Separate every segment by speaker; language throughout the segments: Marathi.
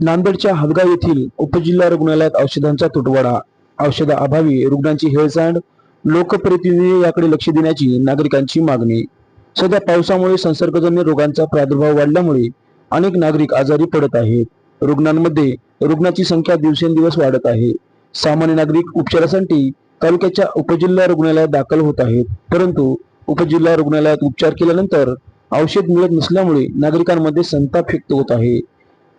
Speaker 1: नांदेडच्या हदगाव येथील उपजिल्हा रुग्णालयात औषधांचा तुटवडा. औषधाअभावी रुग्णांची हेळसांड. लोकप्रतिनिधी याकडे लक्ष देण्याची नागरिकांची मागणी. सध्या पावसामुळे संसर्गजन्य रोगांचा प्रादुर्भाव वाढल्यामुळे अनेक नागरिक आजारी पडत आहेत. रुग्णांमध्ये रुग्णाची संख्या दिवसेंदिवस वाढत आहे. सामान्य नागरिक उपचारासाठी तालुक्याच्या उपजिल्हा रुग्णालयात दाखल होत आहेत. परंतु उपजिल्हा रुग्णालयात उपचार केल्यानंतर औषध मिळत नसल्यामुळे नागरिकांमध्ये संताप व्यक्त होत आहे.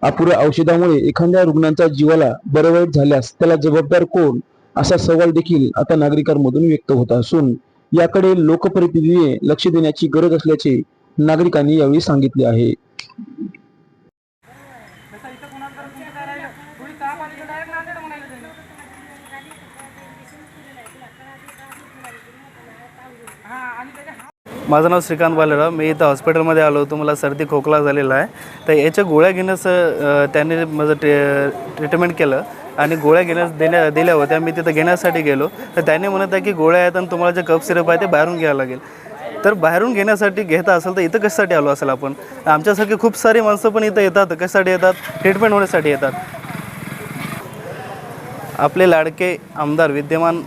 Speaker 1: अपुऱ्या औषधामुळे एखाद्या रुग्णांच्या जीवाला बरवाईट झाल्यास त्याला जबाबदार कोण? असा सवाल देखील आता नागरिकांमधून व्यक्त होत असून याकडे लोकप्रतिनिधीने लक्ष देण्याची गरज असल्याचे नागरिकांनी यावेळी सांगितले आहे.
Speaker 2: आणि
Speaker 3: माझं नाव श्रीकांत बालेराव. मी इथं हॉस्पिटलमध्ये आलो होतो. मला सर्दी खोकला झालेला आहे. तर याच्या गोळ्या घेण्यास त्यांनी माझं ट्रे ट्रीटमेंट केलं आणि गोळ्या घेण्यास देण्या दिल्या होत्या. मी तिथं घेण्यासाठी गेलो. तर त्यांनी म्हणत आहे की गोळ्या आहेत आणि तुम्हाला जे कप सिरप आहे ते बाहेरून घ्यावं लागेल. तर बाहेरून घेण्यासाठी घेता असेल तर इथं कशासाठी आलो असेल आपण? आमच्यासारखे खूप सारी माणसं पण इथं येतात. कशासाठी येतात? ट्रीटमेंट होण्यासाठी येतात. आपले लाडके आमदार विद्यमान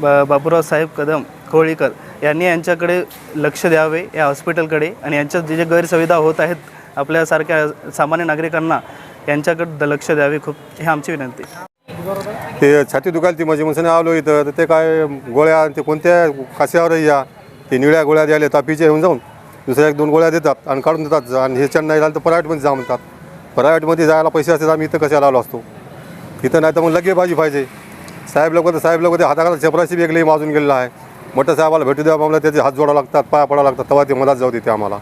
Speaker 3: बा बापूराव साहेब कदम खोळीकर यांनी यांच्याकडे लक्ष द्यावे या हॉस्पिटलकडे आणि यांच्या जे जे गैरसुविधा होत आहेत आपल्यासारख्या सामान्य नागरिकांना यांच्याकडे लक्ष द्यावे खूप ही आमची विनंती.
Speaker 4: ते छाती दुखायला ती माझी मसाने आलो इथं. तर ते काय गोळ्या ते कोणत्या काश्यावर या? ते निळ्या गोळ्या द्यायला तापीच्या येऊन जाऊन दुसऱ्या एक दोन गोळ्या देतात आणि काढून देतात. आणि हे नाही झालं तर प्रायव्हेटमध्ये जा म्हणतात. प्रायव्हेटमध्ये जायला पैसे असतात आम्ही इथं कशाला आलो असतो? इथं नाही तर मग लगे भाजी पाहिजे. साहेब लोक तर साहेब लोक ते हाताखाला चपराशी वेगळी माजून गेलेला आहे. मोठ्या साहेबाला भेटू द्या आम्हाला त्याचे हात जोडावं लागतात पाया पडावं लागतात तेव्हा ते मदत जाऊ देते आम्हाला.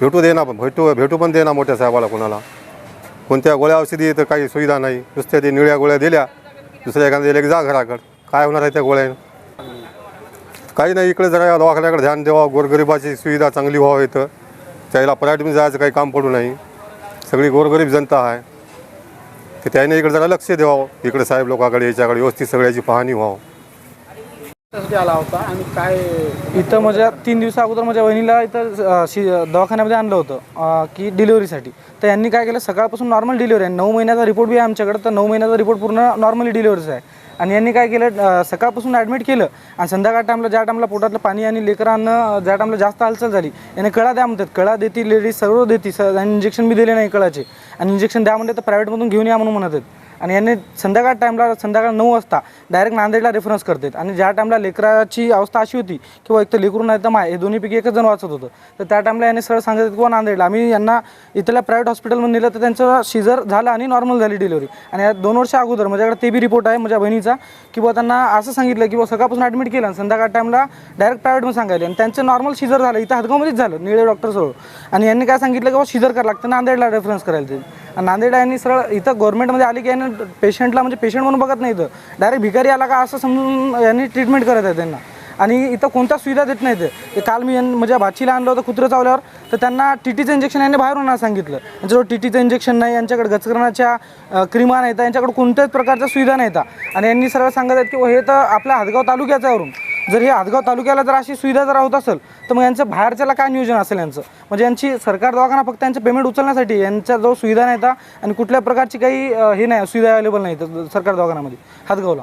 Speaker 4: भेटू दे ना भेटू भेटू पण दे ना मोठ्या साहेबाला कोणाला. कोणत्या गोळ्या औषधी तर काही सुविधा नाही. नुसत्या ते निळ्या गोळ्या दिल्या दुसऱ्या एखाद्या दिल्या की जा घराकडं. काय होणार आहे त्या गोळ्या काही नाही इकडे जरा दवाखान्याकडे ध्यान द्यावा गोरगरिबाची सुविधा चांगली व्हावं इथं. त्याला पर्यटन जायचं काही काम पडू नाही. सगळी गोरगरीब जनता आहे. तर त्याने इकडे जरा लक्ष द्यावं इकडे साहेब लोकांकडे याच्याकडे व्यवस्थित सगळ्याची पाहणी व्हावं.
Speaker 5: आला होता आणि काय इथं माझ्या तीन दिवसा अगोदर माझ्या बहिणीला इथं शि दवाखान्यामध्ये आणलं होतं की डिलिव्हरीसाठी. तर यांनी काय केलं सकाळपासून नॉर्मल डिलिव्हरी आहे. नऊ महिन्याचा रिपोर्ट बी आहे आमच्याकडे तर नऊ महिन्याचा रिपोर्ट पूर्ण नॉर्मली डिलिव्हरीचा आहे. आणि यांनी काय केलं सकाळपासून ॲडमिट केलं आणि संध्याकाळ टाईमला ज्या टाईमला पोटातलं पाणी आणि लेकरांना ज्या टाईमला जास्त हालचाल झाली याने कळा द्या म्हणतात. कळा देती लेडीज सर्व देती स इंजेक्शन बी दिले नाही कळाचे. आणि इंजेक्शन द्या म्हणते तर प्रायव्हेटमधून घेऊन या म्हणून म्हणत आहेत. आणि यांनी संध्याकाळ टाईमला संध्याकाळ नऊ वाजता डायरेक्ट नांदेडला रेफरन्स करतात. आणि ज्या टाईमला लेकराची अवस्था अशी होती किंवा एक तर लेकरू नाही तर माय हे दोन्हीपैकी एकच जण वाचत होतं. तर त्या टाईमला यांनी सरळ सांगितलं किंवा नांदेडला आम्ही यांना इथल्या प्रायव्हेट हॉस्पिटलमध्ये नेलं तर त्यांचं शिजर झालं आणि नॉर्मल झाली डिलिव्हरी आणि या दोन वर्ष अगोदर म्हणजे माझ्याकडे ते बी रिपोर्ट आहे माझ्या बहिणीचा की बुवा त्यांना असं सांगितलं की बुवा सकाळपासून ॲडमिट केलं आणि संध्याकाळ टाईमला डायरेक्ट प्रायव्हेटमध्ये सांगायला आणि त्यांचं नॉर्मल शिजर झालं इथं हदगावमध्येच झालं निळे डॉक्टर सोडून आणि यांनी काय सांगितलं की बुवा शिजर करायला लागतं नांदेडला रेफरन्स करायला ते नांदेड यांनी सरळ इथं गव्हर्नमेंटमध्ये आले की यांनी पेशंटला म्हणजे पेशंट म्हणून बघत नाही इथं. डायरेक्ट भिकारी आला का असं समजून यांनी ट्रीटमेंट करत आहे त्यांना. आणि इथं कोणत्या सुविधा देत नाही ते काल मी म्हणजे माझ्या भाचीला आणलं होतं कुत्रं चावल्यावर तर त्यांना टी टीचं इंजेक्शन यांनी बाहेरून आणायला सांगितलं. यांच्याजवळ टी टीचं इंजेक्शन नाही यांच्याकडे गचकरणाच्या क्रिमा नाही नाहीत यांच्याकडे कोणत्याच प्रकारच्या सुविधा नाहीत आणि यांनी सरळ सांगत आहेत की हे तर आपल्या हदगाव तालुक्याचं जर हे हदगाव तालुक्याला जर अशी सुविधा जर होत असेल तर मग यांचं बाहेरच्याला काय नियोजन असेल यांचं? म्हणजे यांची सरकार दवाखाना फक्त यांचं पेमेंट उचलण्यासाठी यांच्या जो सुविधा नाही आणि कुठल्या प्रकारची काही हे नाही सुविधा अवेलेबल नाही सरकार दवाखान्यामध्ये. हातगावला.